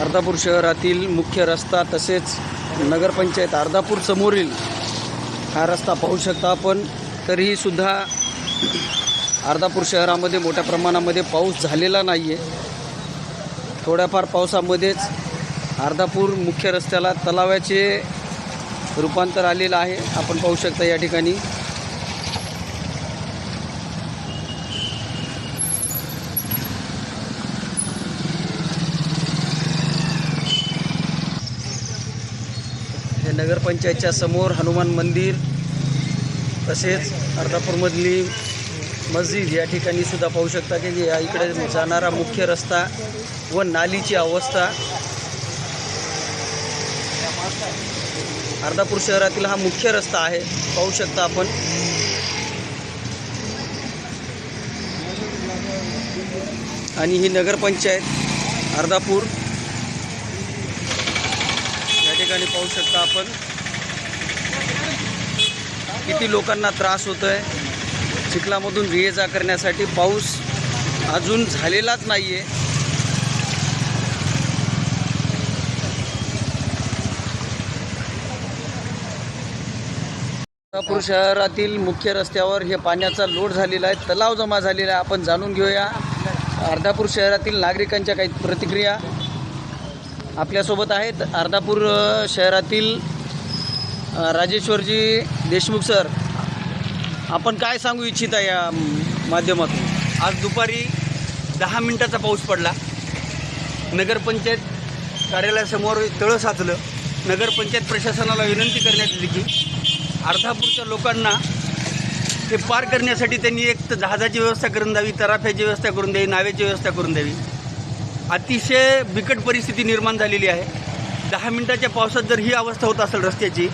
अर्धापूर शहरातील मुख्य रस्ता तसेच नगरपंचायत अर्धापूर समोरील हा रस्ता पाहू शकता आपण. तरीही सुद्धा अर्धापूर शहरामध्ये मोठ्या प्रमाणामध्ये पाऊस झालेला नाही आहे थोड्याफार पावसामध्येच अर्धापूर मुख्य रस्त्याला तलावाचे रूपांतर आलेलं आहे. आपण पाहू शकता या ठिकाणी. नगरपंचायतच्या समोर हनुमान मंदिर तसेच अर्धापूरमधली मस्जिद या ठिकाणी सुद्धा पाहू शकता की या इकडे जाणारा मुख्य रस्ता व नालीची अवस्था. अर्धापूर शहरातील हा मुख्य रस्ता आहे पाहू शकता आपण. आणि ही नगरपंचायत अर्धापूर. ठिकाणी पाहू शकता आपण. किती लोकांना त्रास होतो आहे चिखलामधून ये जा करण्यासाठी पाऊस अजून झालेलाच नाही आहे कोल्हापूर शहरातील मुख्य रस्त्यावर हे पाण्याचा लोड झालेला आहे तलाव जमा झालेला आहे. आपण जाणून घेऊया. अर्धापूर शहरातील नागरिकांच्या काही प्रतिक्रिया. आपल्यासोबत आहेत अर्धापूर शहरातील राजेश्वरजी देशमुख सर. आपण काय सांगू इच्छिता या माध्यमातून? आज दुपारी दहा मिनटाचा पाऊस पडला. नगरपंचायत कार्यालयासमोर तळं साचलं. नगरपंचायत प्रशासनाला विनंती करण्यात आली की अर्धापूरच्या लोकांना हे पार करण्यासाठी त्यांनी एक तर जहाजाची व्यवस्था करून द्यावी तराफ्याची व्यवस्था करून द्यावी नावेची व्यवस्था करून द्यावी. अतिशय बिकट परिस्थिती निर्माण झालेली आहे. दहा मिनटाच्या पावसात जर ही अवस्था होत असेल रस्त्याची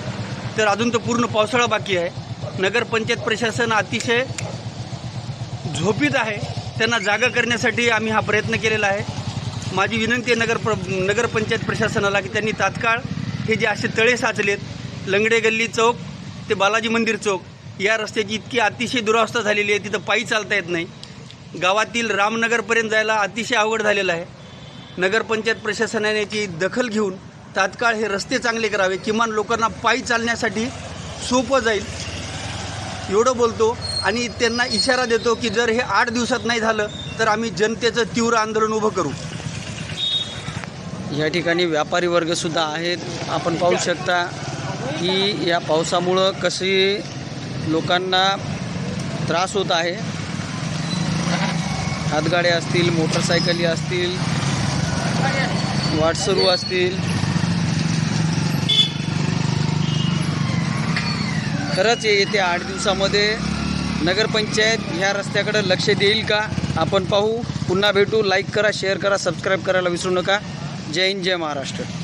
तर अजून तर पूर्ण पावसाळा बाकी आहे. नगरपंचायत प्रशासन अतिशय झोपीत आहे. त्यांना जागा करण्यासाठी आम्ही हा प्रयत्न केलेला आहे. माझी विनंती आहे नगर प्र नगरपंचायत प्रशासनाला की त्यांनी तात्काळ हे जे असे तळे साचलेत लंगडे गल्ली चौक ते बालाजी मंदिर चौक या रस्त्याची इतकी अतिशय दुरावस्था झालेली आहे. तिथं पायी चालता येत नाही. गावातील रामनगरपर्यंत जायला अतिशय अवघड झालेलं आहे. नगरपंचायत प्रशासनाने याची दखल घेऊन तात्काळ हे रस्ते चांगले करावे किमान लोकांना पायी चालण्यासाठी सोपं जाईल एवढं बोलतो. आणि त्यांना इशारा देतो की जर हे आठ दिवसात नाही झालं तर आम्ही जनतेचं तीव्र आंदोलन उभं करू. या ठिकाणी व्यापारी वर्गसुद्धा आहेत. आपण पाहू शकता की या पावसामुळं कशी लोकांना त्रास होत आहे. हातगाड्या असतील मोटरसायकली असतील वाट सुरू असतील. खरंच येत्या आठ दिवसामध्ये नगरपंचायत ह्या रस्त्याकडे लक्ष देईल का? आपण पाहू. पुन्हा भेटू. लाईक करा शेअर करा सबस्क्राईब करायला विसरू नका. जय हिंद जय महाराष्ट्र.